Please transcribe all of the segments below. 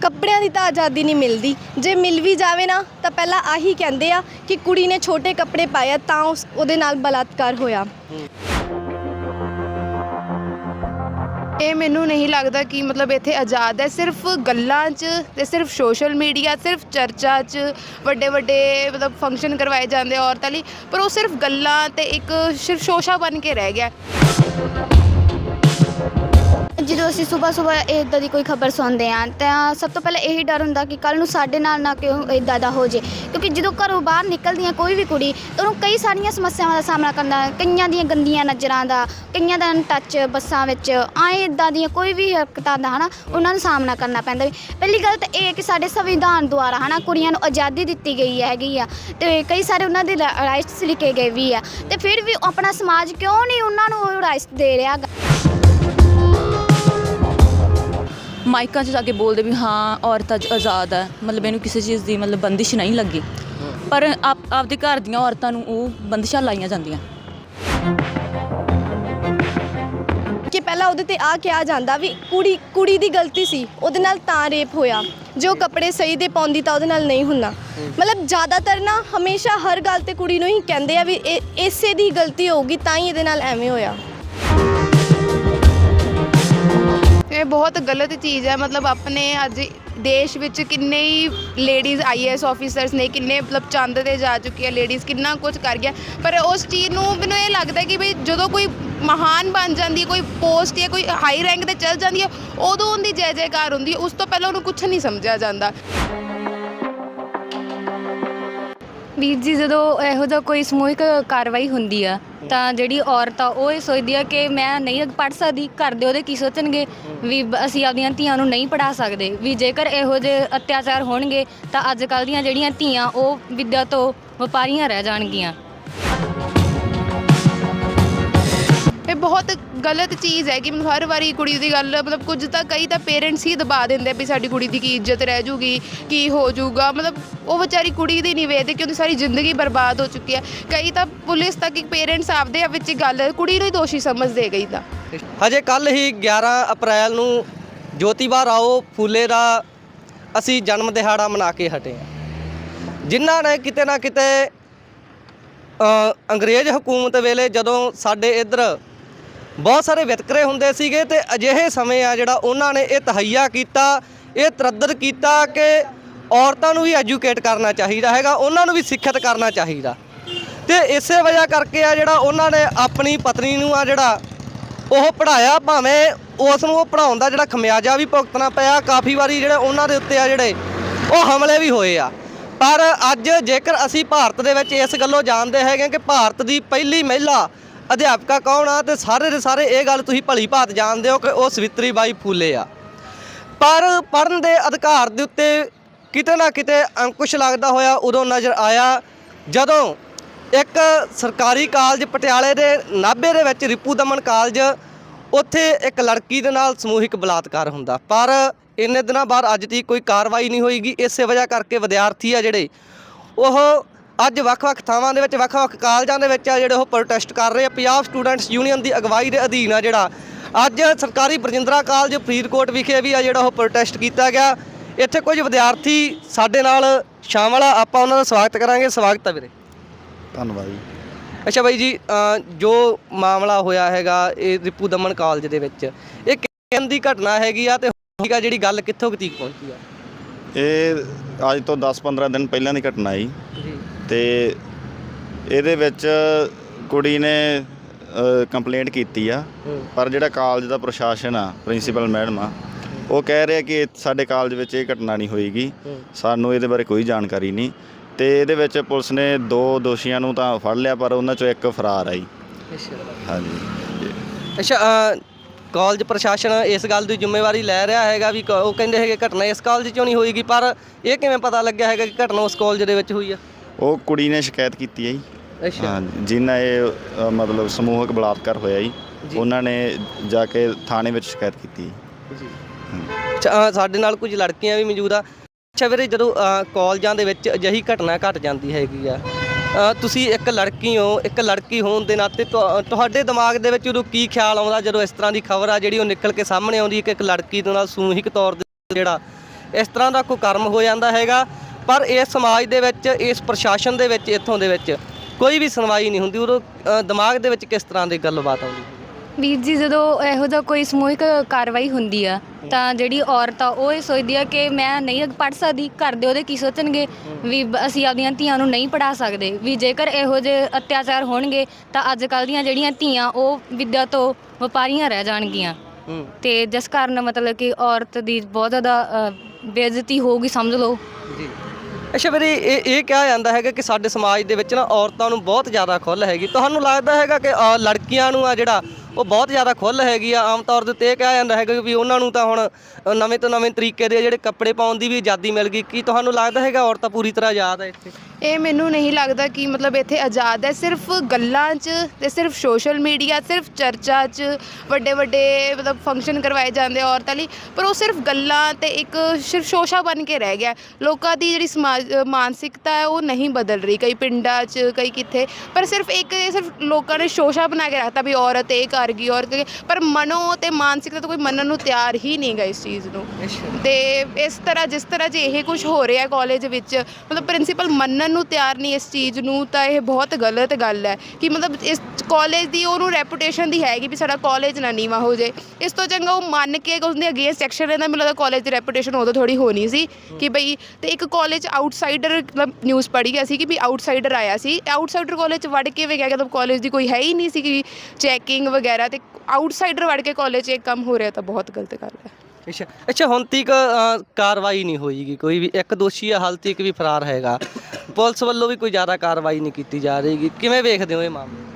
ਕੱਪੜਿਆਂ ਦੀ ਤਾਂ ਆਜ਼ਾਦੀ ਨਹੀਂ ਮਿਲਦੀ। ਜੇ ਮਿਲ ਵੀ ਜਾਵੇ ਨਾ, ਤਾਂ ਪਹਿਲਾਂ ਆਹੀ ਕਹਿੰਦੇ ਆ ਕਿ ਕੁੜੀ ਨੇ ਛੋਟੇ ਕੱਪੜੇ ਪਾਇਆ ਤਾਂ ਉਸ, ਉਹਦੇ ਨਾਲ ਬਲਾਤਕਾਰ ਹੋਇਆ। ਇਹ ਮੈਨੂੰ ਨਹੀਂ ਲੱਗਦਾ ਕਿ ਮਤਲਬ ਇੱਥੇ ਆਜ਼ਾਦ ਹੈ। ਸਿਰਫ ਗੱਲਾਂ 'ਚ ਤੇ ਸਿਰਫ ਸੋਸ਼ਲ ਮੀਡੀਆ, ਸਿਰਫ ਚਰਚਾ 'ਚ ਵੱਡੇ ਵੱਡੇ ਮਤਲਬ ਫੰਕਸ਼ਨ ਕਰਵਾਏ ਜਾਂਦੇ ਔਰਤਾਂ ਲਈ, ਪਰ ਉਹ ਸਿਰਫ ਗੱਲਾਂ ਤੇ ਇੱਕ ਸਿਰਫ ਸ਼ੋਸ਼ਾ ਬਣ ਕੇ ਰਹਿ ਗਿਆ। ਜਦੋਂ ਅਸੀਂ ਸਵੇਰ ਸਵੇਰ ਇਦਾਂ ਦੀ ਕੋਈ ਖਬਰ ਸੁਣਦੇ ਹਾਂ, ਤਾਂ ਸਭ ਤੋਂ ਪਹਿਲਾਂ ਇਹੀ ਡਰ ਹੁੰਦਾ ਕਿ ਕੱਲ ਨੂੰ ਸਾਡੇ ਨਾਲ ਨਾ ਕਿਉਂ ਇਦਾਂ ਦਾ ਹੋ ਜੇ ਕਿਉਂਕਿ ਜਦੋਂ ਘਰੋਂ ਬਾਹਰ ਨਿਕਲਦੀ ਹੈ ਕੋਈ ਵੀ ਕੁੜੀ, ਤਾਂ ਉਹਨੂੰ ਕਈ ਸਾਰੀਆਂ ਸਮੱਸਿਆਵਾਂ ਦਾ ਸਾਹਮਣਾ ਕਰਨਾ, ਕਈਆਂ ਦੀਆਂ ਗੰਦੀਆਂ ਨਜ਼ਰਾਂ ਦਾ, ਕਈਆਂ ਦਾ ਟੱਚ ਬੱਸਾਂ ਵਿੱਚ, ਆਏ ਇਦਾਂ ਦੀਆਂ ਕੋਈ ਵੀ ਹਰਕਤਾਂ ਦਾ, ਹਨਾ, ਉਹਨਾਂ ਨੂੰ ਸਾਹਮਣਾ ਕਰਨਾ ਪੈਂਦਾ ਵੀ ਪਹਿਲੀ ਗੱਲ ਤਾਂ ਇਹ ਹੈ ਕਿ ਸਾਡੇ ਸੰਵਿਧਾਨ ਦੁਆਰਾ, ਹਨਾ, ਕੁੜੀਆਂ ਨੂੰ ਆਜ਼ਾਦੀ ਦਿੱਤੀ ਗਈ ਹੈਗੀ ਆ, ਤੇ ਕਈ ਸਾਰੇ ਉਹਨਾਂ ਦੇ ਰਾਈਟਸ ਲਿਖੇ ਗਏ ਵੀ ਆ, ਤੇ ਫਿਰ ਵੀ ਆਪਣਾ ਸਮਾਜ ਕਿਉਂ ਨਹੀਂ ਉਹਨਾਂ ਨੂੰ ਰਾਈਟਸ ਦੇ ਰਿਹਾ ਗਾ? ਮਾਈਕਾਂ 'ਚ ਜਾ ਕੇ ਬੋਲਦੇ ਵੀ ਹਾਂ, ਔਰਤ ਅੱਜ ਆਜ਼ਾਦ ਹੈ। ਮਤਲਬ ਇਹਨੂੰ ਕਿਸੇ ਚੀਜ਼ ਦੀ ਮਤਲਬ ਬੰਦਿਸ਼ ਨਹੀਂ ਲੱਗੀ। ਪਰ ਆਪ, ਆਪਦੇ ਘਰ ਦੀਆਂ ਔਰਤਾਂ ਨੂੰ ਉਹ ਬੰਦਿਸ਼ਾਂ ਲਾਈਆਂ ਜਾਂਦੀਆਂ। ਕਿ ਪਹਿਲਾਂ ਉਹਦੇ ਤੇ ਆ ਕਿਹਾ ਜਾਂਦਾ ਵੀ ਕੁੜੀ ਕੁੜੀ ਦੀ ਗਲਤੀ ਸੀ, ਉਹਦੇ ਨਾਲ ਤਾਂ ਰੇਪ ਹੋਇਆ। ਜੋ ਕੱਪੜੇ ਸਹੀ ਦੇ ਪਾਉਂਦੀ ਤਾਂ ਉਹਦੇ ਨਾਲ ਨਹੀਂ ਹੁੰਦਾ। ਮਤਲਬ ਜ਼ਿਆਦਾਤਰ ਨਾ ਹਮੇਸ਼ਾ ਹਰ ਗੱਲ ਤੇ ਕੁੜੀ ਨੂੰ ਹੀ ਕਹਿੰਦੇ ਆ ਵੀ ਇਹ, ਇਸੇ ਦੀ ਗਲਤੀ ਹੋਊਗੀ, ਤਾਂ ਹੀ ਇਹਦੇ ਨਾਲ ਐਵੇਂ ਹੋਇਆ। ਇਹ ਬਹੁਤ ਗਲਤ ਚੀਜ਼ ਹੈ। ਮਤਲਬ ਆਪਣੇ ਅੱਜ ਦੇਸ਼ ਵਿੱਚ ਕਿੰਨੇ ਹੀ ਲੇਡੀਜ਼ ਆਈਐਸ ਆਫੀਸਰਸ ਨੇ, ਕਿੰਨੇ ਮਤਲਬ ਚੰਦ ਤੇ ਜਾ ਚੁੱਕੀ ਹੈ ਲੇਡੀਜ਼ ਕਿੰਨਾ ਕੁਝ ਕਰ ਗਿਆ। ਪਰ ਉਸ ਚੀਜ਼ ਨੂੰ ਮੈਨੂੰ ਇਹ ਲੱਗਦਾ ਕਿ ਵੀ ਜਦੋਂ ਕੋਈ ਮਹਾਨ ਬਣ ਜਾਂਦੀ ਹੈ ਕੋਈ ਪੋਸਟ ਜਾਂ ਕੋਈ ਹਾਈ ਰੈਂਕ ਤੇ ਚੱਲ ਜਾਂਦੀ ਹੈ, ਉਦੋਂ ਉਹਦੀ ਜੈ ਜੈਕਾਰ ਹੁੰਦੀ ਹੈ। ਉਸ ਤੋਂ ਪਹਿਲਾਂ ਉਹਨੂੰ ਕੁਝ ਨਹੀਂ ਸਮਝਿਆ ਜਾਂਦਾ। ਵੀਰ ਜੀ, ਜਦੋਂ ਇਹੋ ਜਿਹਾ ਕੋਈ ਸਮੂਹਿਕ ਕਾਰਵਾਈ ਹੁੰਦੀ ਆ, ਤਾਂ ਜਿਹੜੀ ਔਰਤ ਆ, ਉਹ ਇਹ ਸੋਚਦੀ ਆ ਕਿ ਮੈਂ ਨਹੀਂ ਪੜ੍ਹ ਸਕਦੀ, ਘਰ ਦੇ ਉਹਦੇ ਕੀ ਸੋਚਣਗੇ? ਵੀ ਬ- ਅਸੀਂ ਆਪਦੀਆਂ ਧੀਆਂ ਨੂੰ ਨਹੀਂ ਪੜ੍ਹਾ ਸਕਦੇ। ਵੀ ਜੇਕਰ ਇਹੋ ਜਿਹੇ ਅਤਿਆਚਾਰ ਹੋਣਗੇ, ਤਾਂ ਅੱਜ ਕੱਲ੍ਹ ਦੀਆਂ ਜਿਹੜੀਆਂ ਧੀਆਂ, ਉਹ ਵਿੱਦਿਆ ਤੋਂ ਵਪਾਰੀਆਂ ਰਹਿ ਜਾਣਗੀਆਂ। ਬਹੁਤ ਗਲਤ ਚੀਜ਼ ਹੈ ਕਿ ਮਤਲਬ ਹਰ ਵਾਰੀ ਕੁੜੀ ਦੀ ਗੱਲ, ਮਤਲਬ ਕੁਝ ਤਾਂ ਕਈ ਤਾਂ ਪੇਰੈਂਟਸ ਹੀ ਦਬਾ ਦਿੰਦੇ ਆ ਵੀ ਸਾਡੀ ਕੁੜੀ ਦੀ ਕੀ ਇੱਜ਼ਤ ਰਹਿ ਜੂਗੀ, ਕੀ ਹੋ ਜਾਊਗਾ ਮਤਲਬ ਉਹ ਵਿਚਾਰੀ ਕੁੜੀ ਦੀ ਨਹੀਂ ਵੇਖਦੇ ਕਿ ਉਹਦੀ ਸਾਰੀ ਜ਼ਿੰਦਗੀ ਬਰਬਾਦ ਹੋ ਚੁੱਕੀ ਹੈ। ਕਈ ਤਾਂ ਪੁਲਿਸ ਤੱਕ ਇੱਕ ਪੇਰੈਂਟਸ ਆਪਦੇ ਆਪ ਵਿੱਚ ਹੀ ਗੱਲ, ਕੁੜੀ ਨੂੰ ਹੀ ਦੋਸ਼ੀ ਸਮਝਦੇ ਕਈ ਤਾਂ। ਹਜੇ ਕੱਲ ਹੀ 11 ਅਪ੍ਰੈਲ ਨੂੰ ਜੋਤੀਬਾ ਰਾਓ ਫੂਲੇ ਦਾ ਅਸੀਂ ਜਨਮ ਦਿਹਾੜਾ ਮਨਾ ਕੇ ਹਟੇ ਹਾਂ। ਜਿਨ੍ਹਾਂ ਨੇ ਕਿਤੇ ਨਾ ਕਿਤੇ ਅੰਗਰੇਜ਼ ਹਕੂਮਤ ਵੇਲੇ ਜਦੋਂ ਸਾਡੇ ਇੱਧਰ ਬਹੁਤ ਸਾਰੇ ਵਿਤਕਰੇ ਹੁੰਦੇ ਸੀਗੇ ਤੇ ਅਜਿਹੇ ਸਮੇਂ ਆ ਜਿਹੜਾ ਉਹਨਾਂ ਨੇ ਇਹ ਤਹਈਆ ਕੀਤਾ, ਇਹ ਤਰੱਦਦ ਕੀਤਾ ਕਿ ਔਰਤਾਂ ਨੂੰ ਵੀ ਐਜੂਕੇਟ ਕਰਨਾ ਚਾਹੀਦਾ ਹੈਗਾ, ਉਹਨਾਂ ਨੂੰ ਵੀ ਸਿੱਖਿਅਤ ਕਰਨਾ ਚਾਹੀਦਾ। ਤੇ ਇਸੇ ਵਜ੍ਹਾ ਕਰਕੇ ਆ ਜਿਹੜਾ ਉਹਨਾਂ ਨੇ ਆਪਣੀ ਪਤਨੀ ਨੂੰ ਆ ਜਿਹੜਾ ਉਹ ਪੜਾਇਆ ਭਾਵੇਂ ਉਸ ਨੂੰ ਉਹ ਪੜਾਉਣ ਦਾ ਜਿਹੜਾ ਖਮਿਆਜਾ ਵੀ ਭੁਗਤਣਾ ਪਿਆ, ਕਾਫੀ ਵਾਰੀ ਜਿਹੜੇ ਉਹਨਾਂ ਦੇ ਉੱਤੇ ਆ ਜਿਹੜੇ ਉਹ ਹਮਲੇ ਵੀ ਹੋਏ ਆ। ਪਰ ਅੱਜ ਜੇਕਰ ਅਸੀਂ ਭਾਰਤ ਦੇ ਵਿੱਚ ਇਸ ਗੱਲੋਂ ਜਾਣਦੇ ਹੈਗੇ ਕਿ ਭਾਰਤ ਦੀ ਪਹਿਲੀ ਮਹਿਲਾ ਅਧਿਆਪਕਾ ਕੌਣ ਆ ਤੇ ਸਾਰੇ ਦੇ ਸਾਰੇ ਇਹ ਗੱਲ ਤੁਸੀਂ ਭਲੀ ਭਾਤ ਜਾਣਦੇ ਹੋ ਕਿ ਉਹ ਸਵਿਤਰੀ ਬਾਈ ਫੂਲੇ ਆ। ਪਰ ਪੜਨ ਦੇ ਅਧਿਕਾਰ ਦੇ ਉੱਤੇ ਕਿਤੇ ਨਾ ਕਿਤੇ ਅੰਕੁਸ਼ ਲੱਗਦਾ ਹੋਇਆ ਉਦੋਂ ਨਜ਼ਰ ਆਇਆ ਜਦੋਂ ਇੱਕ ਸਰਕਾਰੀ ਕਾਲਜ ਪਟਿਆਲੇ ਦੇ ਨਾਭੇ ਦੇ ਵਿੱਚ ਰਿਪੂ ਦਮਨ ਕਾਲਜ ਉੱਥੇ ਇੱਕ ਲੜਕੀ ਦੇ ਨਾਲ ਸਮੂਹਿਕ ਬਲਾਤਕਾਰ ਹੁੰਦਾ। ਪਰ ਇੰਨੇ ਦਿਨਾਂ ਬਾਅਦ ਅੱਜ ਤੱਕ ਕੋਈ ਕਾਰਵਾਈ ਨਹੀਂ ਹੋਈਗੀ, ਇਸੇ ਵਜ੍ਹਾ ਕਰਕੇ ਵਿਦਿਆਰਥੀ ਆ ਜਿਹੜੇ, ਉਹ ਅੱਜ ਵੱਖ-ਵੱਖ ਥਾਵਾਂ ਦੇ ਵਿੱਚ ਵੱਖ-ਵੱਖ ਕਾਲਜਾਂ ਦੇ ਵਿੱਚ ਆ ਜਿਹੜੇ ਉਹ ਪ੍ਰੋਟੈਸਟ ਕਰ ਰਹੇ ਆ। ਪੰਜਾਬ ਸਟੂਡੈਂਟਸ ਯੂਨੀਅਨ ਦੀ ਅਗਵਾਈ ਦੇ ਅਧੀਨ ਆ ਜਿਹੜਾ। ਅੱਜ ਸਰਕਾਰੀ ਬਰਜਿੰਦਰਾ ਕਾਲਜ ਫਰੀਦਕੋਟ ਵਿਖੇ ਵੀ ਆ ਜਿਹੜਾ ਉਹ ਪ੍ਰੋਟੈਸਟ ਕੀਤਾ ਗਿਆ। ਇੱਥੇ ਕੁਝ ਵਿਦਿਆਰਥੀ ਸਾਡੇ ਨਾਲ ਸ਼ਾਮਲ ਆ ਆਪਾਂ ਉਹਨਾਂ ਦਾ ਸਵਾਗਤ ਕਰਾਂਗੇ। ਸਵਾਗਤ ਹੈ ਵੀਰੇ। ਧੰਨਵਾਦ ਜੀ। ਅੱਛਾ ਬਾਈ ਜੀ ਜੋ ਮਾਮਲਾ ਹੋਇਆ ਹੈਗਾ ਇਹ ਰਿਪੂ ਦਮਨ ਕਾਲਜ ਦੇ ਵਿੱਚ ਇਹ ਕਿੰਨ ਦੀ ਘਟਨਾ ਹੈਗੀ ਆ ਤੇ ਹੋਈਗਾ ਜਿਹੜੀ ਗੱਲ ਕਿੱਥੋਂ ਤੀਕ ਪਹੁੰਚੀ ਆ? ਇਹ ਅੱਜ ਤੋਂ 10-15 ਦਿਨ ਪਹਿਲਾਂ ਦੀ ਘਟਨਾ ਜੀ। ਤੇ ਇਹਦੇ ਵਿੱਚ ਕੁੜੀ ਨੇ ਕੰਪਲੇਂਟ ਕੀਤੀ ਆ। ਪਰ ਜਿਹੜਾ ਕਾਲਜ ਦਾ ਪ੍ਰਸ਼ਾਸਨ ਆ ਪ੍ਰਿੰਸੀਪਲ ਮੈਡਮ ਆ ਉਹ ਕਹਿ ਰਿਹਾ ਕਿ ਸਾਡੇ ਕਾਲਜ ਵਿੱਚ ਇਹ ਘਟਨਾ ਨਹੀਂ ਹੋਈਗੀ ਸਾਨੂੰ ਇਹਦੇ ਬਾਰੇ ਕੋਈ ਜਾਣਕਾਰੀ ਨਹੀਂ। ਤੇ ਇਹਦੇ ਵਿੱਚ ਪੁਲਿਸ ਨੇ ਦੋ ਦੋਸ਼ੀਆਂ ਨੂੰ ਤਾਂ ਫੜ ਲਿਆ ਪਰ ਉਹਨਾਂ ਚੋਂ ਇੱਕ ਫਰਾਰ ਆ ਜੀ ਅੱਛਾ। ਹਾਂਜੀ। ਅੱਛਾ ਕਾਲਜ ਪ੍ਰਸ਼ਾਸਨ ਇਸ ਗੱਲ ਦੀ ਜ਼ਿੰਮੇਵਾਰੀ ਲੈ ਰਿਹਾ ਹੈਗਾ ਵੀ ਉਹ ਕਹਿੰਦੇ ਹੈਗੇ ਘਟਨਾ ਇਸ ਕਾਲਜ 'ਚੋਂ ਨਹੀਂ ਹੋਈਗੀ ਪਰ ਇਹ ਕਿਵੇਂ ਪਤਾ ਲੱਗਿਆ ਹੈਗਾ ਕਿ ਘਟਨਾ ਉਸ ਕਾਲਜ ਦੇ ਵਿੱਚ ਹੋਈ ਆ? ਉਹ ਕੁੜੀ ਨੇ ਸ਼ਿਕਾਇਤ ਕੀਤੀ ਹੈ ਜੀ। ਅੱਛਾ। ਹਾਂ ਜਿਨ੍ਹਾਂ ਇਹ ਅ, ਮਤਲਬ ਸਮੂਹਕ ਬਲਾਤਕਾਰ ਹੋਇਆ ਜੀ ਉਹਨਾਂ ਨੇ ਜਾ ਕੇ ਥਾਣੇ ਵਿੱਚ ਸ਼ਿਕਾਇਤ ਕੀਤੀ ਜੀ। ਅੱਛਾ ਅ, ਸਾਡੇ ਨਾਲ ਕੁਝ ਲੜਕੀਆਂ ਵੀ ਮੌਜੂਦ ਆ। ਅੱਛਾ ਵੀਰੇ ਜਦੋਂ ਅ, ਕਾਲਜਾਂ ਦੇ ਵਿੱਚ ਅਜਿਹੀ ਘਟਨਾ ਘਟ ਜਾਂਦੀ ਹੈਗੀ ਆ ਅ, ਤੁਸੀਂ ਇੱਕ ਲੜਕੀ ਹੋ ਇੱਕ ਲੜਕੀ ਹੋਣ ਦੇ ਨਾਤੇ ਤੁਹਾ- ਤੁਹਾਡੇ ਦਿਮਾਗ ਦੇ ਵਿੱਚ ਉਦੋਂ ਕੀ ਖਿਆਲ ਆਉਂਦਾ ਜਦੋਂ ਇਸ ਤਰ੍ਹਾਂ ਦੀ ਖਬਰ ਆ ਜਿਹੜੀ ਉਹ ਨਿਕਲ ਕੇ ਸਾਹਮਣੇ ਆਉਂਦੀ ਹੈ ਕਿ ਇੱਕ ਲੜਕੀ ਦੇ ਨਾਲ ਸਮੂਹਿਕ ਤੌਰ ਤੇ ਜਿਹੜਾ ਇਸ ਤਰ੍ਹਾਂ ਦਾ ਕੋਈ ਕਰਮ ਹੋ ਜਾਂਦਾ ਹੈਗਾ? ਪਰ ਇਸ ਸਮਾਜ ਦੇ ਵਿੱਚ ਇਸ ਪ੍ਰਸ਼ਾਸਨ ਦੇ ਵਿੱਚ ਇੱਥੋਂ ਦੇ ਵਿੱਚ ਕੋਈ ਵੀ ਸੁਣਵਾਈ ਨਹੀਂ ਹੁੰਦੀ। ਉਦੋਂ ਅ, ਦਿਮਾਗ ਦੇ ਵਿੱਚ ਕਿਸ ਤਰ੍ਹਾਂ ਦੀ ਗੱਲਬਾਤ ਆਉਂਦੀ ਵੀਰ ਜੀ ਜਦੋਂ ਇਹੋ ਜਿਹਾ ਕੋਈ ਸਮੂਹਿਕ ਕਾਰਵਾਈ ਹੁੰਦੀ ਆ ਤਾਂ ਜਿਹੜੀ ਔਰਤ ਆ ਉਹ ਇਹ ਸੋਚਦੀ ਆ ਕਿ ਮੈਂ ਨਹੀਂ ਪੜ ਸਕਦੀ ਘਰ ਦੇ ਉਹਦੇ ਕੀ ਸੋਚਣਗੇ? ਵੀ ਬ- ਅਸੀਂ ਆਪਦੀਆਂ ਧੀਆਂ ਨੂੰ ਨਹੀਂ ਪੜਾ ਸਕਦੇ। ਵੀ ਜੇਕਰ ਇਹੋ ਜਿਹੇ ਅਤਿਆਚਾਰ ਹੋਣਗੇ ਤਾਂ ਅੱਜ ਕੱਲ੍ਹ ਦੀਆਂ ਜਿਹੜੀਆਂ ਧੀਆਂ ਉਹ ਵਿੱਦਿਆ ਤੋਂ ਵਪਾਰੀਆਂ ਰਹਿ ਜਾਣਗੀਆਂ। ਹੂੰ। ਤੇ ਜਿਸ ਕਾਰਨ ਮਤਲਬ ਕਿ ਔਰਤ ਦੀ ਬਹੁਤ ਜ਼ਿਆਦਾ ਅ, ਬੇਇੱਜ਼ਤੀ ਹੋਊਗੀ ਸਮਝ ਲਓ। ਜੀ। ਅੱਛਾ ਵੀਰੇ ਇਹ ਇਹ ਕਿਹਾ ਜਾਂਦਾ ਹੈਗਾ ਕਿ ਸਾਡੇ ਸਮਾਜ ਦੇ ਵਿੱਚ ਨਾ ਔਰਤਾਂ ਨੂੰ ਬਹੁਤ ਜ਼ਿਆਦਾ ਖੁੱਲ੍ਹ ਹੈਗੀ। ਤੁਹਾਨੂੰ ਲੱਗਦਾ ਹੈਗਾ ਕਿ ਅ, ਲੜਕੀਆਂ ਨੂੰ ਆ ਜਿਹੜਾ ਉਹ ਬਹੁਤ ਜ਼ਿਆਦਾ ਖੁੱਲ੍ਹ ਹੈਗੀ ਆ ਆਮ ਤੌਰ ਦੇ ਉੱਤੇ ਇਹ ਕਿਹਾ ਜਾਂਦਾ ਹੈਗਾ ਵੀ ਉਹਨਾਂ ਨੂੰ ਤਾਂ ਹੁਣ ਅ, ਨਵੇਂ ਤੋਂ ਨਵੇਂ ਤਰੀਕੇ ਦੇ ਜਿਹੜੇ ਕੱਪੜੇ ਪਾਉਣ ਦੀ ਵੀ ਆਜ਼ਾਦੀ ਮਿਲ ਗਈ। ਕੀ ਤੁਹਾਨੂੰ ਲੱਗਦਾ ਹੈਗਾ ਔਰਤਾਂ ਪੂਰੀ ਤਰ੍ਹਾਂ ਆਜ਼ਾਦ ਹੈ ਇੱਥੇ? ਇਹ ਮੈਨੂੰ ਨਹੀਂ ਲੱਗਦਾ ਕਿ ਮਤਲਬ ਇੱਥੇ ਆਜ਼ਾਦ ਹੈ। ਸਿਰਫ ਗੱਲਾਂ 'ਚ ਤੇ ਸਿਰਫ ਸੋਸ਼ਲ ਮੀਡੀਆ ਸਿਰਫ ਚਰਚਾ 'ਚ ਵੱਡੇ ਵੱਡੇ ਮਤਲਬ ਫੰਕਸ਼ਨ ਕਰਵਾਏ ਜਾਂਦੇ ਆ ਔਰਤਾਂ ਲਈ ਪਰ ਉਹ ਸਿਰਫ ਗੱਲਾਂ ਤੇ ਇੱਕ ਸਿਰਫ ਸ਼ੋਸ਼ਾ ਬਣ ਕੇ ਰਹਿ ਗਿਆ। ਲੋਕਾਂ ਦੀ ਜਿਹੜੀ ਸਮਾਜ ਮਾਨਸਿਕਤਾ ਹੈ ਉਹ ਨਹੀਂ ਬਦਲ ਰਹੀ। ਕਈ ਪਿੰਡਾਂ 'ਚ ਕਈ ਕਿੱਥੇ ਪਰ ਸਿਰਫ ਇੱਕ ਸਿਰਫ ਲੋਕਾਂ ਨੇ ਸ਼ੋਸ਼ਾ ਬਣਾ ਕੇ ਰੱਖਤਾ ਵੀ ਔਰਤ ਇਹ ਕਰ ਗਈ ਔਰਤ ਪਰ ਮਨੋ ਤੇ ਮਾਨਸਿਕਤਾ ਤੋਂ ਕੋਈ ਮੰਨਣ ਨੂੰ ਤਿਆਰ ਹੀ ਨਹੀਂ ਗਾ ਇਸ ਚੀਜ਼ ਨੂੰ। ਤੇ ਇਸ ਤਰ੍ਹਾਂ ਜਿਸ ਤਰ੍ਹਾਂ ਜੇ ਇਹ ਕੁਝ ਹੋ ਰਿਹਾ ਕਾਲਜ ਵਿੱਚ ਮਤਲਬ ਪ੍ਰਿੰਸੀਪਲ ਮੰਨਣ ਨੂੰ ਤਿਆਰ ਨਹੀਂ ਇਸ ਚੀਜ਼ ਨੂੰ, ਤਾਂ ਇਹ ਬਹੁਤ ਗਲਤ ਗੱਲ ਹੈ ਕਿ ਮਤਲਬ ਇਸ ਕਾਲਜ ਦੀ ਉਹਨੂੰ ਰੈਪੂਟੇਸ਼ਨ ਦੀ ਹੈਗੀ ਵੀ ਸਾਡਾ ਕਾਲਜ ਨਾ ਨੀਵਾ ਹੋ ਜਾਏ। ਇਸ ਤੋਂ ਚੰਗਾ ਉਹ ਮੰਨ ਕੇ ਉਹਦੇ ਅਗੇਂਸਟ ਐਕਸ਼ਨ ਲੈਂਦਾ ਮੈਨੂੰ ਲੱਗਦਾ ਕਾਲਜ ਦੀ ਰੈਪੂਟੇਸ਼ਨ ਉਦੋਂ ਥੋੜੀ ਹੋਣੀ ਸੀ ਕਿ ਬਈ ਤੇ ਇੱਕ ਕਾਲਜ ਆਊਟਸਾਈਡਰ ਮਤਲਬ ਨਿਊਜ਼ ਪੜ੍ਹੀ ਗਿਆ ਸੀ ਕਿ ਵੀ ਆਊਟਸਾਈਡਰ ਆਇਆ ਸੀ। ਆਊਟਸਾਈਡਰ ਕਾਲਜ ਵੜ ਕੇ ਵੀ ਗਿਆ ਮਤਲਬ ਕਾਲਜ ਦੀ ਕੋਈ ਹੈ ਹੀ ਨਹੀਂ ਸੀ ਕਿ ਚੈਕਿੰਗ ਵਗੈਰਾ ਤੇ ਆਊਟਸਾਈਡਰ ਵੜ ਕੇ ਕਾਲਜ 'ਚ ਇਹ ਕੰਮ ਹੋ ਰਿਹਾ ਤਾਂ ਬਹੁਤ ਗਲਤ ਗੱਲ ਹੈ। ਅੱਛਾ ਅੱਛਾ, ਹੁਣ ਤੱਕ ਕਾਰਵਾਈ ਨਹੀਂ ਹੋਈਗੀ ਕੋਈ ਵੀ, ਇੱਕ ਦੋਸ਼ੀ ਆ, ਹਾਲ ਤੱਕ ਵੀ ਫਰਾਰ ਹੈਗਾ। ਪੁਲਿਸ ਵੱਲੋਂ ਵੀ ਕੋਈ ਜ਼ਿਆਦਾ ਕਾਰਵਾਈ ਨਹੀਂ ਕੀਤੀ ਜਾ ਰਹੀ ਕਿਵੇਂ ਵੇਖਦੇ ਹੋ ਇਹ ਮਾਮਲੇ?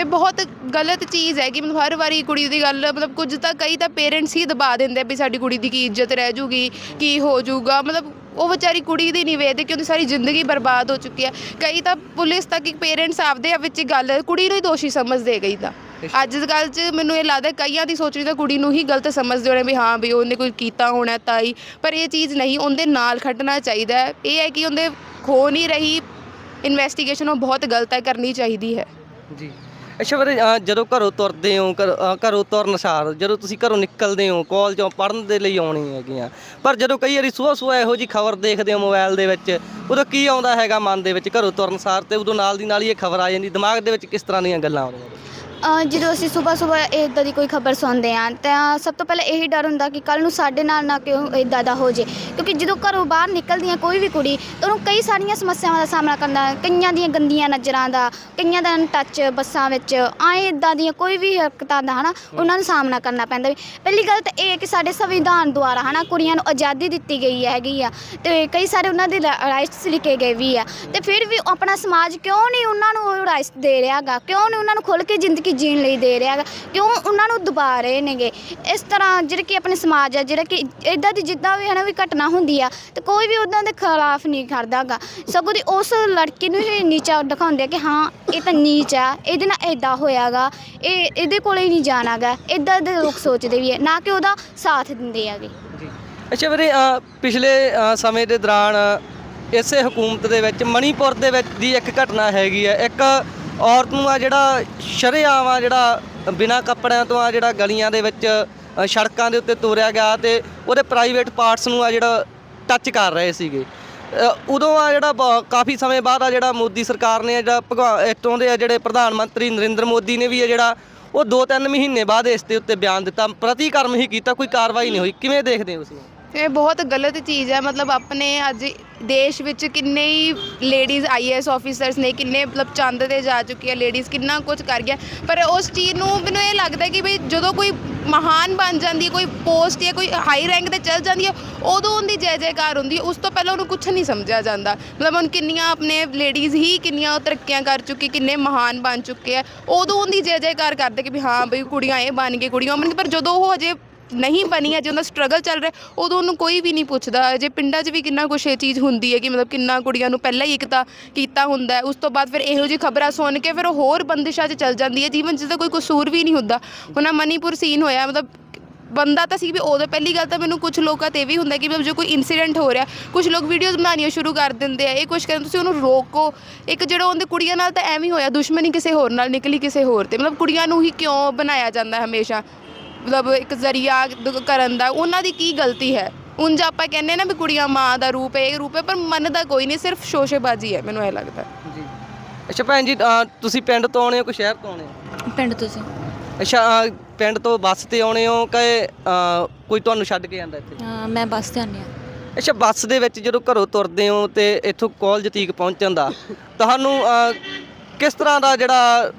ਇਹ ਬਹੁਤ ਗਲਤ ਚੀਜ਼ ਹੈਗੀ। ਮਤਲਬ ਹਰ ਵਾਰੀ ਕੁੜੀ ਦੀ ਗੱਲ, ਮਤਲਬ ਕੁਝ ਤਾਂ ਕਈ ਤਾਂ ਪੇਰੈਂਟਸ ਹੀ ਦਬਾ ਦਿੰਦੇ ਵੀ ਸਾਡੀ ਕੁੜੀ ਦੀ ਕੀ ਇੱਜ਼ਤ ਰਹਿ ਜੂਗੀ, ਕੀ ਹੋ ਜਾਊਗਾ ਮਤਲਬ ਉਹ ਵਿਚਾਰੀ ਕੁੜੀ ਦੀ ਨਹੀਂ ਵੇਖਦੇ ਕਿ ਉਹਦੀ ਸਾਰੀ ਜ਼ਿੰਦਗੀ ਬਰਬਾਦ ਹੋ ਚੁੱਕੀ ਹੈ। ਕਈ ਤਾਂ ਪੁਲਿਸ ਤੱਕ ਕਿ ਪੇਰੈਂਟਸ ਆਪਦੇ ਆਪ ਵਿੱਚ ਹੀ ਗੱਲ, ਕੁੜੀ ਨੂੰ ਹੀ ਦੋਸ਼ੀ ਸਮਝਦੇ ਕਈ ਤਾਂ। ਅੱਜ ਕੱਲ੍ਹ 'ਚ ਮੈਨੂੰ ਇਹ ਲੱਗਦਾ ਕਈਆਂ ਦੀ ਸੋਚਣੀ ਤਾਂ ਕੁੜੀ ਨੂੰ ਹੀ ਗਲਤ ਸਮਝਦੇ ਹੋਣੇ ਵੀ ਹਾਂ ਵੀ ਉਹਨੇ ਕੋਈ ਕੀਤਾ ਹੋਣਾ ਤਾਂ ਹੀ ਪਰ ਇਹ ਚੀਜ਼ ਨਹੀਂ, ਉਹਦੇ ਨਾਲ ਖੱਟਣਾ ਚਾਹੀਦਾ ਇਹ ਹੈ ਕਿ ਉਹਦੇ ਹੋ ਨਹੀਂ ਰਹੀ ਇਨਵੈਸਟੀਗੇਸ਼ਨ ਉਹ ਬਹੁਤ ਗਲਤ ਹੈ ਕਰਨੀ ਚਾਹੀਦੀ ਹੈ। ਜੀ। ਅੱਛਾ ਵੀਰੇ ਅ, ਜਦੋਂ ਘਰੋਂ ਤੁਰਦੇ ਹੋ ਘਰ- ਅ, ਘਰੋਂ ਤੁਰਨ ਸਾਰ ਜਦੋਂ ਤੁਸੀਂ ਘਰੋਂ ਨਿਕਲਦੇ ਹੋ ਕਾਲਜੋਂ ਪੜਨ ਦੇ ਲਈ ਆਉਣੀ ਹੈਗੀਆਂ ਪਰ ਜਦੋਂ ਕਈ ਵਾਰੀ ਸੁਬਾਹ ਸੁਬਾਹ ਇਹੋ ਜੀ ਖਬਰ ਦੇਖਦੇ ਹੋ ਮੋਬਾਈਲ ਦੇ ਵਿੱਚ ਉਦੋਂ ਕੀ ਆਉਂਦਾ ਹੈਗਾ ਮਨ ਦੇ ਵਿੱਚ ਘਰੋਂ ਤੁਰਨ ਸਾਰ ਤੇ ਉਦੋਂ ਨਾਲ ਦੀ ਨਾਲ ਹੀ ਇਹ ਖਬਰ ਆ ਜਾਂਦੀ ਦਿਮਾਗ ਦੇ ਵਿੱਚ ਕਿਸ ਤਰ੍ਹਾਂ ਦੀਆਂ ਗੱਲਾਂ ਆਉਂਦੀਆਂ? ਜਦੋਂ ਅਸੀਂ ਸਵੇਰ ਸਵੇਰ ਇਦਾਂ ਦੀ ਕੋਈ ਖਬਰ ਸੁਣਦੇ ਹਾਂ, ਤਾਂ ਸਭ ਤੋਂ ਪਹਿਲਾਂ ਇਹੀ ਡਰ ਹੁੰਦਾ ਕਿ ਕੱਲ ਨੂੰ ਸਾਡੇ ਨਾਲ ਨਾ ਕਿਉਂ ਇਦਾਂ ਦਾ ਹੋ ਜੇ। ਕਿਉਂਕਿ ਜਦੋਂ ਘਰੋਂ ਬਾਹਰ ਨਿਕਲਦੀ ਹੈ ਕੋਈ ਵੀ ਕੁੜੀ, ਤਾਂ ਉਹਨੂੰ ਕਈ ਸਾਰੀਆਂ ਸਮੱਸਿਆਵਾਂ ਦਾ ਸਾਹਮਣਾ ਕਰਨਾ, ਕਈਆਂ ਦੀਆਂ ਗੰਦੀਆਂ ਨਜ਼ਰਾਂ ਦਾ, ਕਈਆਂ ਦਾ ਟੱਚ ਬੱਸਾਂ ਵਿੱਚ, ਆਏ ਇਦਾਂ ਦੀਆਂ ਕੋਈ ਵੀ ਹਰਕਤਾਂ ਦਾ, ਹਨਾ, ਉਹਨਾਂ ਨੂੰ ਸਾਹਮਣਾ ਕਰਨਾ ਪੈਂਦਾ ਵੀ। ਪਹਿਲੀ ਗੱਲ ਤਾਂ ਇਹ ਹੈ ਕਿ ਸਾਡੇ ਸੰਵਿਧਾਨ ਦੁਆਰਾ, ਹਨਾ, ਕੁੜੀਆਂ ਨੂੰ ਆਜ਼ਾਦੀ ਦਿੱਤੀ ਗਈ ਹੈਗੀ ਆ, ਤੇ ਕਈ ਸਾਰੇ ਉਹਨਾਂ ਦੇ ਰਾਈਟਸ ਲਿਖੇ ਗਏ ਵੀ ਆ। ਤੇ ਫਿਰ ਵੀ ਆਪਣਾ ਸਮਾਜ ਕਿਉਂ ਨਹੀਂ ਉਹਨਾਂ ਨੂੰ ਉਹ ਰਾਈਟਸ ਦੇ ਰਿਹਾਗਾ ਕਿਉਂ ਨਹੀਂ ਉਹਨਾਂ ਨੂੰ ਖੁੱਲ੍ਹ ਕੇ ਜ਼ਿੰਦਗੀ ਜੀਣ ਲਈ ਦੇ ਰਿਹਾਗਾ ਕਿਉਂ ਉਹਨਾਂ ਨੂੰ ਦਬਾ ਰਹੇ ਨੇਗੇ? ਇਸ ਤਰ੍ਹਾਂ ਜਿਹੜਾ ਕਿ ਆਪਣੇ ਸਮਾਜ ਆ, ਜਿਹੜਾ ਕਿ ਇਦਾਂ ਦੀ ਜਿੱਦਾਂ ਵੀ ਹੈ ਵੀ ਘਟਨਾ ਹੁੰਦੀ ਆ, ਤੇ ਕੋਈ ਵੀ ਉਹਨਾਂ ਦੇ ਖਿਲਾਫ ਨਹੀਂ ਖੜਦਾਗਾ ਸਗੋਂ ਦੀ ਉਸ ਲੜਕੀ ਨੂੰ ਹੀ ਨੀਚਾ ਦਿਖਾਉਂਦੇ ਆ ਕਿ ਹਾਂ, ਇਹ ਤਾਂ ਨੀਚ ਆ, ਇਹਦੇ ਨਾਲ ਇਦਾਂ ਹੋਇਆਗਾ ਇਹ ਇਹਦੇ ਕੋਲੇ ਨਹੀਂ ਜਾਣਾਗਾ ਇਦਾਂ ਦੇ ਲੋਕ ਸੋਚਦੇ ਵੀ ਹੈ ਨਾ ਕਿ ਉਹਦਾ ਸਾਥ ਦਿੰਦੇ ਹੈਗੇ। ਅੱਛਾ ਵੀਰੇ ਪਿਛਲੇ ਸਮੇਂ ਦੇ ਦੌਰਾਨ ਇਸੇ ਹਕੂਮਤ ਦੇ ਵਿੱਚ ਮਣੀਪੁਰ ਦੇ ਵਿੱਚ ਦੀ ਇੱਕ ਘਟਨਾ ਹੈਗੀ ਹੈ ਇੱਕ ਔਰਤ ਨੂੰ ਆ ਜਿਹੜਾ ਸ਼ਰੇਆਮ ਆ ਜਿਹੜਾ ਬਿਨਾਂ ਕੱਪੜਿਆਂ ਤੋਂ ਆ ਜਿਹੜਾ ਗਲੀਆਂ ਦੇ ਵਿੱਚ ਅ, ਸੜਕਾਂ ਦੇ ਉੱਤੇ ਤੋਰਿਆ ਗਿਆ ਤੇ ਉਹਦੇ ਪ੍ਰਾਈਵੇਟ ਪਾਰਟਸ ਨੂੰ ਆ ਜਿਹੜਾ ਟੱਚ ਕਰ ਰਹੇ ਸੀਗੇ। ਅ, ਉਦੋਂ ਆ ਜਿਹੜਾ ਬ- ਕਾਫੀ ਸਮੇਂ ਬਾਅਦ ਆ ਜਿਹੜਾ ਮੋਦੀ ਸਰਕਾਰ ਨੇ ਆ ਜਿਹੜਾ ਭਗਵਾ ਇੱਥੋਂ ਦੇ ਆ ਜਿਹੜੇ ਪ੍ਰਧਾਨ ਮੰਤਰੀ ਨਰਿੰਦਰ ਮੋਦੀ ਨੇ ਵੀ ਆ ਜਿਹੜਾ ਉਹ 2-3 ਮਹੀਨੇ ਬਾਅਦ ਇਸ ਦੇ ਉੱਤੇ ਬਿਆਨ ਦਿੱਤਾ ਪ੍ਰਤੀਕਰਮ ਹੀ ਕੀਤਾ ਕੋਈ ਕਾਰਵਾਈ ਨਹੀਂ ਹੋਈ। ਕਿਵੇਂ ਦੇਖਦੇ ਹੋ ਤੁਸੀਂ? ਇਹ ਬਹੁਤ ਗਲਤ ਚੀਜ਼ ਹੈ। ਮਤਲਬ ਆਪਣੇ ਅੱਜ ਦੇਸ਼ ਵਿੱਚ ਕਿੰਨੇ ਹੀ ਲੇਡੀਜ਼ ਆਈਐਸ ਆਫੀਸਰਸ ਨੇ, ਕਿੰਨੇ ਮਤਲਬ ਚੰਦ ਤੇ ਜਾ ਚੁੱਕੀ ਹੈ ਲੇਡੀਜ਼ ਕਿੰਨਾ ਕੁਝ ਕਰ ਗਿਆ। ਪਰ ਉਸ ਚੀਜ਼ ਨੂੰ ਮੈਨੂੰ ਇਹ ਲੱਗਦਾ ਕਿ ਵੀ ਜਦੋਂ ਕੋਈ ਮਹਾਨ ਬਣ ਜਾਂਦੀ ਹੈ, ਕੋਈ ਪੋਸਟ ਜਾਂ ਕੋਈ ਹਾਈ ਰੈਂਕ ਤੇ ਚੱਲ ਜਾਂਦੀ ਹੈ, ਉਦੋਂ ਉਹਦੀ ਜੈ ਜੈਕਾਰ ਹੁੰਦੀ ਹੈ। ਉਸ ਤੋਂ ਪਹਿਲਾਂ ਉਹਨੂੰ ਕੁਝ ਨਹੀਂ ਸਮਝਿਆ ਜਾਂਦਾ। ਮਤਲਬ ਹੁਣ ਕਿੰਨੀਆਂ ਆਪਣੇ ਲੇਡੀਜ਼ ਹੀ ਕਿੰਨੀਆਂ ਤਰੱਕੀਆਂ ਕਰ ਚੁੱਕੀ ਕਿੰਨੇ ਮਹਾਨ ਬਣ ਚੁੱਕੇ ਆ ਉਦੋਂ ਉਹਦੀ ਜੈ ਜੈਕਾਰ ਕਰਦੇ ਕਿ ਵੀ ਹਾਂ ਬਈ ਕੁੜੀਆਂ ਇਹ ਬਣ ਗਏ ਕੁੜੀਆਂ ਬਣ ਗਏ ਪਰ ਜਦੋਂ ਉਹ ਅਜੇ ਨਹੀਂ ਬਣੀ ਹੈ, ਜੇ ਉਹਦਾ ਸਟਰਗਲ ਚੱਲ ਰਿਹਾ, ਉਦੋਂ ਉਹਨੂੰ ਕੋਈ ਵੀ ਨਹੀਂ ਪੁੱਛਦਾ। ਜੇ ਪਿੰਡਾਂ 'ਚ ਵੀ ਕਿੰਨਾ ਕੁਛ ਇਹ ਚੀਜ਼ ਹੁੰਦੀ ਹੈ ਕਿ ਮਤਲਬ ਕਿੰਨਾ ਕੁੜੀਆਂ ਨੂੰ ਪਹਿਲਾਂ ਹੀ ਇੱਕ ਤਾਂ ਕੀਤਾ ਹੁੰਦਾ ਹੈ, ਉਸ ਤੋਂ ਬਾਅਦ ਫਿਰ ਇਹੋ ਜਿਹੀ ਖਬਰਾਂ ਸੁਣ ਕੇ ਫਿਰ ਉਹ ਹੋਰ ਬੰਦਿਸ਼ਾਂ 'ਚ ਚੱਲ ਜਾਂਦੀ ਹੈ, ਜੀਵਨ 'ਚ ਤਾਂ ਕੋਈ ਕਸੂਰ ਵੀ ਨਹੀਂ ਹੁੰਦਾ। ਹੁਣ ਆਹ ਮਣੀਪੁਰ ਸੀਨ ਹੋਇਆ, ਮਤਲਬ ਬੰਦਾ ਤਾਂ ਸੀ ਵੀ ਉਦੋਂ ਪਹਿਲੀ ਗੱਲ ਤਾਂ ਮੈਨੂੰ ਕੁਝ ਲੋਕਾਂ ਤੇ ਇਹ ਵੀ ਹੁੰਦਾ ਕਿ ਮਤਲਬ ਜੇ ਕੋਈ ਇਨਸੀਡੈਂਟ ਹੋ ਰਿਹਾ ਕੁਝ ਲੋਕ ਵੀਡੀਓਜ਼ ਬਣਾਉਣੀਆਂ ਸ਼ੁਰੂ ਕਰ ਦਿੰਦੇ ਆ, ਇਹ ਕੁਝ ਕਰਨ ਤੁਸੀਂ ਉਹਨੂੰ ਰੋਕੋ। ਇੱਕ ਜਿਹੜਾ ਉਹਦੇ ਕੁੜੀਆਂ ਨਾਲ ਤਾਂ ਐਵੇਂ ਹੀ ਹੋਇਆ, ਦੁਸ਼ਮਣੀ ਕਿਸੇ ਹੋਰ ਨਾਲ ਨਿਕਲੀ ਕਿਸੇ ਹੋਰ ਤੇ, ਮਤਲਬ ਕੁੜੀਆਂ ਨੂੰ ਹੀ ਕਿਉਂ ਬਣਾਇਆ ਜਾਂਦਾ ਹਮੇਸ਼ਾ? ਮਤਲਬ ਇੱਕ ਜ਼ਰੀਆ ਦ- ਕਰਨ ਦਾ ਉਹਨਾਂ ਦੀ ਕੀ ਗਲਤੀ ਹੈ? ਉਂਝ ਆਪਾਂ ਕਹਿੰਦੇ ਨਾ ਵੀ ਕੁੜੀਆਂ ਮਾਂ ਦਾ ਰੂਪ ਹੈ ਇਹ ਰੂਪ ਹੈ ਪਰ ਮੰਨਦਾ ਕੋਈ ਨਹੀਂ ਸਿਰਫ ਸ਼ੋਸ਼ੇਬਾਜ਼ੀ ਹੈ ਮੈਨੂੰ ਇਹ ਲੱਗਦਾ। ਜੀ। ਅੱਛਾ ਭੈਣ ਜੀ ਅ, ਤੁਸੀਂ ਪਿੰਡ ਤੋਂ ਆਉਣੇ ਹੋ ਕਿ ਸ਼ਹਿਰ ਤੋਂ ਆਉਣੇ ਹੋ? ਪਿੰਡ ਤੋਂ ਜੀ। ਅੱਛਾ ਅ, ਪਿੰਡ ਤੋਂ ਬੱਸ ਤੇ ਆਉਣੇ ਹੋ ਕਿ ਅ, ਕੋਈ ਤੁਹਾਨੂੰ ਛੱਡ ਕੇ ਜਾਂਦਾ ਇੱਥੇ? ਅਹ ਮੈਂ ਬੱਸ ਤੇ ਆਉਂਦੀ ਹਾਂ। ਅੱਛਾ ਬੱਸ ਦੇ ਵਿੱਚ ਜਦੋਂ ਘਰੋਂ ਤੁਰਦੇ ਹੋ ਤੇ ਇੱਥੋਂ ਕਾਲਜ ਤੀਕ ਪਹੁੰਚਣ ਦਾ ਤੁਹਾਨੂੰ ਅ, ਕਿਸ ਤਰ੍ਹਾਂ ਦਾ ਜਿਹੜਾ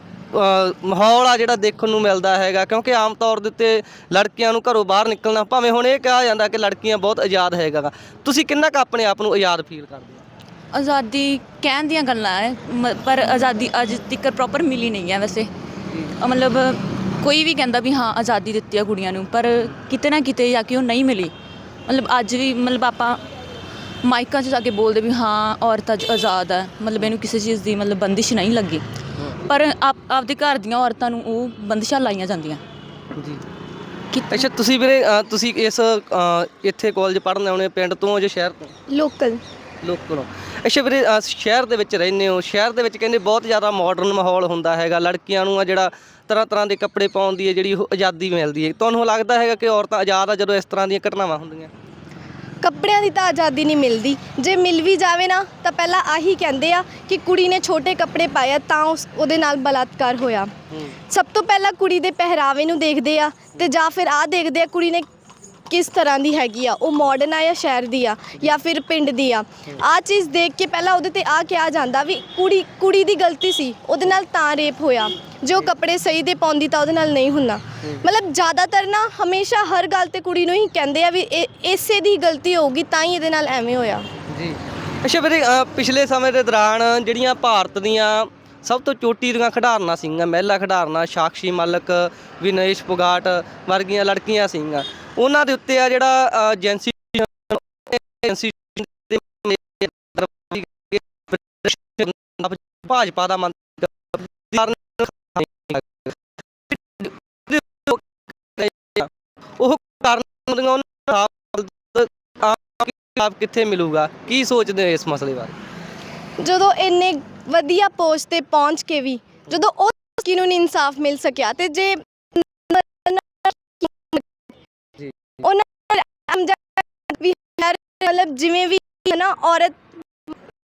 ਮਾਹੌਲ ਆ ਜਿਹੜਾ ਦੇਖਣ ਨੂੰ ਮਿਲਦਾ ਹੈਗਾ, ਕਿਉਂਕਿ ਆਮ ਤੌਰ ਦੇ ਉੱਤੇ ਲੜਕੀਆਂ ਨੂੰ ਘਰੋਂ ਬਾਹਰ ਨਿਕਲਣਾ, ਭਾਵੇਂ ਹੁਣ ਇਹ ਕਿਹਾ ਜਾਂਦਾ ਕਿ ਲੜਕੀਆਂ ਬਹੁਤ ਆਜ਼ਾਦ ਹੈਗਾ ਤੁਸੀਂ ਕਿੰਨਾ ਕੁ ਆਪਣੇ ਆਪ ਨੂੰ ਆਜ਼ਾਦ ਫੀਲ ਕਰਦੇ ਹੋ? ਆਜ਼ਾਦੀ ਕਹਿਣ ਦੀਆਂ ਗੱਲਾਂ ਹੈ ਮ- ਪਰ ਆਜ਼ਾਦੀ ਅੱਜ ਤੱਕ ਪ੍ਰੋਪਰ ਮਿਲੀ ਨਹੀਂ ਹੈ ਵੈਸੇ। ਅਹ, ਮਤਲਬ ਕੋਈ ਵੀ ਕਹਿੰਦਾ ਵੀ ਹਾਂ, ਆਜ਼ਾਦੀ ਦਿੱਤੀ ਆ ਕੁੜੀਆਂ ਨੂੰ, ਪਰ ਕਿਤੇ ਨਾ ਕਿਤੇ ਜਾ ਕੇ ਉਹ ਨਹੀਂ ਮਿਲੀ। ਮਤਲਬ ਅੱਜ ਵੀ, ਮਤਲਬ ਆਪਾਂ ਮਾਈਕਾਂ 'ਚ ਜਾ ਕੇ ਬੋਲਦੇ ਵੀ ਹਾਂ, ਔਰਤ ਅੱਜ ਆਜ਼ਾਦ ਹੈ ਮਤਲਬ ਇਹਨੂੰ ਕਿਸੇ ਚੀਜ਼ ਦੀ ਮਤਲਬ ਬੰਦਿਸ਼ ਨਹੀਂ ਲੱਗੀ। ਪਰ ਆਪ ਆਪਦੇ ਘਰ ਦੀਆਂ ਔਰਤਾਂ ਨੂੰ ਉਹ ਬੰਦਿਸ਼ਾਂ ਲਾਈਆਂ ਜਾਂਦੀਆਂ। ਜੀ। ਕਿ ਅੱਛਾ ਤੁਸੀਂ ਵੀਰੇ ਅ, ਤੁਸੀਂ ਇਸ ਅ, ਇੱਥੇ ਕਾਲਜ ਪੜ੍ਹਨ ਆਉਣੇ ਪਿੰਡ ਤੋਂ ਜਾਂ ਸ਼ਹਿਰ ਤੋਂ? ਲੋਕਲ ਲੋਕਲੋਂ ਅੱਛਾ ਵੀਰੇ ਅ, ਸ਼ਹਿਰ ਦੇ ਵਿੱਚ ਰਹਿੰਦੇ ਹੋ। ਸ਼ਹਿਰ ਦੇ ਵਿੱਚ ਕਹਿੰਦੇ ਬਹੁਤ ਜ਼ਿਆਦਾ ਮਾਡਰਨ ਮਾਹੌਲ ਹੁੰਦਾ ਹੈਗਾ। ਲੜਕੀਆਂ ਨੂੰ ਆ ਜਿਹੜਾ ਤਰ੍ਹਾਂ ਤਰ੍ਹਾਂ ਦੇ ਕੱਪੜੇ ਪਾਉਣ ਦੀ ਹੈ ਜਿਹੜੀ ਉਹ ਆਜ਼ਾਦੀ ਮਿਲਦੀ ਹੈ। ਤੁਹਾਨੂੰ ਲੱਗਦਾ ਹੈਗਾ ਕਿ ਔਰਤਾਂ ਆਜ਼ਾਦ ਆ ਜਦੋਂ ਇਸ ਤਰ੍ਹਾਂ ਦੀਆਂ ਘਟਨਾਵਾਂ ਹੁੰਦੀਆਂ? ਕੱਪੜਿਆਂ ਦੀ ਤਾਂ ਆਜ਼ਾਦੀ ਨਹੀਂ ਮਿਲਦੀ। ਜੇ ਮਿਲ ਵੀ ਜਾਵੇ ਨਾ ਤਾਂ ਪਹਿਲਾਂ ਆਹੀ ਕਹਿੰਦੇ ਆ ਕਿ ਕੁੜੀ ਨੇ ਛੋਟੇ ਕੱਪੜੇ ਪਾਏ ਆ ਤਾਂ ਉਸ ਉਹਦੇ ਨਾਲ ਬਲਾਤਕਾਰ ਹੋਇਆ। ਸਭ ਤੋਂ ਪਹਿਲਾਂ ਕੁੜੀ ਦੇ ਪਹਿਰਾਵੇ ਨੂੰ ਦੇਖਦੇ ਆ ਤੇ ਜਾਂ ਫਿਰ ਆ ਦੇਖਦੇ ਆ ਕੁੜੀ ਨੇ ਕਿਸ ਤਰ੍ਹਾਂ ਦੀ ਹੈਗੀ ਆ? ਉਹ ਮਾਡਰਨ ਆ ਜਾਂ ਸ਼ਹਿਰ ਦੀ ਆ? ਜਾਂ ਫਿਰ ਪਿੰਡ ਦੀ ਆ? ਆ ਚੀਜ਼ ਦੇਖ ਕੇ ਪਹਿਲਾਂ ਉਹਦੇ ਤੇ ਆ ਕਿਹਾ ਜਾਂਦਾ ਵੀ ਕੁੜੀ ਕੁੜੀ ਦੀ ਗਲਤੀ ਸੀ, ਉਹਦੇ ਨਾਲ ਤਾਂ ਰੇਪ ਹੋਇਆ। ਜੋ ਕੱਪੜੇ ਸਹੀ ਦੇ ਪਾਉਂਦੀ ਤਾਂ ਉਹਦੇ ਨਾਲ ਨਹੀਂ ਹੁੰਦਾ। ਮਤਲਬ ਜ਼ਿਆਦਾਤਰ ਨਾ ਹਮੇਸ਼ਾ ਹਰ ਗੱਲ ਤੇ ਕੁੜੀ ਨੂੰ ਹੀ ਕਹਿੰਦੇ ਆ ਵੀ ਇਹ, ਇਸੇ ਦੀ ਗਲਤੀ ਹੋਊਗੀ, ਤਾਂ ਹੀ ਇਹਦੇ ਨਾਲ ਐਵੇਂ ਹੋਇਆ। ਜੀ। ਅੱਛਾ ਵੀਰੇ ਪਿਛਲੇ ਸਮੇਂ ਦੇ ਦੌਰਾਨ ਜਿਹੜੀਆਂ ਭਾਰਤ ਦੀਆਂ ਸਭ ਤੋਂ ਚੋਟੀ ਦੀਆਂ ਖਿਡਾਰਨਾ ਸੀਗੀਆਂ, ਮਹਿਲਾ ਖਿਡਾਰਨਾ, ਸਾਕਸ਼ੀ ਮਲਿਕ, ਵਿਨੇਸ਼ ਪੁਗਾਟ ਵਰਗੀਆਂ ਲੜਕੀਆਂ ਸੀਗੀਆਂ। ਉਹਨਾਂ ਦੇ ਉੱਤੇ ਆ ਜਿਹੜਾ ਏਜੰਸੀ ਏਜੰਸੀ ਭਾਜਪਾ ਦਾ ਮੰਤਰੀ ਉਹ ਕਾਰਨ ਆਪ ਕਿੱਥੇ ਮਿਲੂਗਾ? ਕੀ ਸੋਚਦੇ ਹੋ ਇਸ ਮਸਲੇ ਬਾਰੇ? ਜਦੋਂ ਇੰਨੇ ਵਧੀਆ ਪੋਸਟ ਤੇ ਪਹੁੰਚ ਕੇ ਵੀ, ਜਦੋਂ ਉਹ ਲੜਕੀ ਇਨਸਾਫ ਮਿਲ ਸਕਿਆ ਤੇ ਜੇ ਮਤਲਬ ਜਿਵੇਂ ਵੀ ਹੈ ਨਾ, ਔਰਤ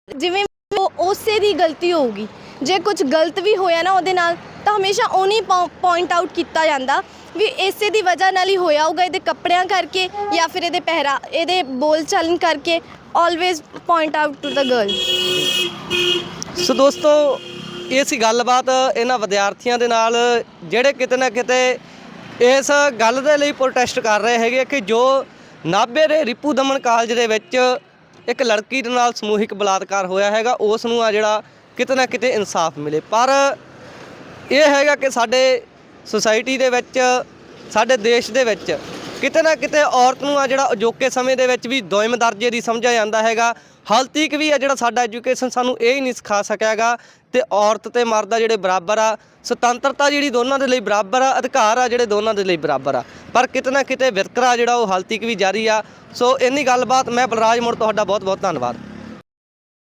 ਜਿਵੇਂ ਉਹ ਉਸੇ ਦੀ ਗਲਤੀ ਹੋਊਗੀ। ਜੇ ਕੁਝ ਗਲਤ ਵੀ ਹੋਇਆ ਨਾ ਉਹਦੇ ਨਾਲ, ਤਾਂ ਹਮੇਸ਼ਾ ਉਹਨੀ ਪੁਆਇੰਟ ਆਊਟ ਕੀਤਾ ਜਾਂਦਾ ਵੀ ਇਸੇ ਦੀ ਵਜ੍ਹਾ ਨਾਲ ਹੀ ਹੋਇਆ ਹੋਊਗਾ, ਇਹਦੇ ਕੱਪੜਿਆਂ ਕਰਕੇ ਜਾਂ ਫਿਰ ਇਹਦੇ ਪਹਿਰਾ, ਇਹਦੇ ਬੋਲ ਚਾਲਨ ਕਰਕੇ always point out to the girl so ਦੋਸਤੋ, ਇਹ ਸੀ ਗੱਲਬਾਤ ਇਹਨਾਂ ਵਿਦਿਆਰਥੀਆਂ ਦੇ ਨਾਲ, ਜਿਹੜੇ ਕਿਤੇ ਨਾ ਕਿਤੇ ਇਸ ਗੱਲ ਦੇ ਲਈ ਪ੍ਰੋਟੈਸਟ ਕਰ ਰਹੇ ਹੈਗੇ ਕਿ ਜੋ ਨਾਭੇ ਦੇ ਰਿਪੂ ਦਮਨ ਕਾਲਜ ਦੇ ਵਿੱਚ ਇੱਕ ਲੜਕੀ ਦੇ ਨਾਲ ਸਮੂਹਿਕ ਬਲਾਤਕਾਰ ਹੋਇਆ ਹੈਗਾ। ਉਸ ਨੂੰ ਆ ਜਿਹੜਾ ਕਿਤੇ ਨਾ ਕਿਤੇ ਇਨਸਾਫ ਮਿਲੇ। ਪਰ ਇਹ ਹੈਗਾ ਕਿ ਸਾਡੇ ਸੁਸਾਇਟੀ ਦੇ ਵਿੱਚ, ਸਾਡੇ ਦੇਸ਼ ਦੇ ਵਿੱਚ ਕਿਤੇ ਨਾ ਕਿਤੇ ਔਰਤ ਨੂੰ ਆ ਜਿਹੜਾ ਅਜੋਕੇ ਸਮੇਂ ਦੇ ਵਿੱਚ ਵੀ ਦੋਇਮ ਦਰਜੇ ਦੀ ਸਮਝਿਆ ਜਾਂਦਾ ਹੈਗਾ। ਹਾਲ ਤੀਕ ਵੀ ਆ ਜਿਹੜਾ ਸਾਡਾ ਐਜੂਕੇਸ਼ਨ ਸਾਨੂੰ ਇਹ ਹੀ ਨਹੀਂ ਸਿਖਾ ਸਕਿਆਗਾ ਤੇ ਔਰਤ ਤੇ ਮਰਦ ਆ ਜਿਹੜੇ ਬਰਾਬਰ ਆ, ਸੁਤੰਤਰਤਾ ਜਿਹੜੀ ਦੋਨਾਂ ਦੇ ਲਈ ਬਰਾਬਰ ਆ, ਅਧਿਕਾਰ ਆ ਜਿਹੜੇ ਦੋਨਾਂ ਦੇ ਲਈ ਬਰਾਬਰ ਆ। ਪਰ ਕਿਤੇ ਨਾ ਕਿਤੇ ਵਿਤਕਰਾ ਜਿਹੜਾ ਉਹ ਹਾਲ ਤੀਕ ਵੀ ਜਾਰੀ ਆ। ਸੋ ਇੰਨੀ ਗੱਲਬਾਤ ਮੈਂ ਬਲਰਾਜ ਮੋੜ ਤੁਹਾਡਾ ਬਹੁਤ ਬਹੁਤ ਧੰਨਵਾਦ।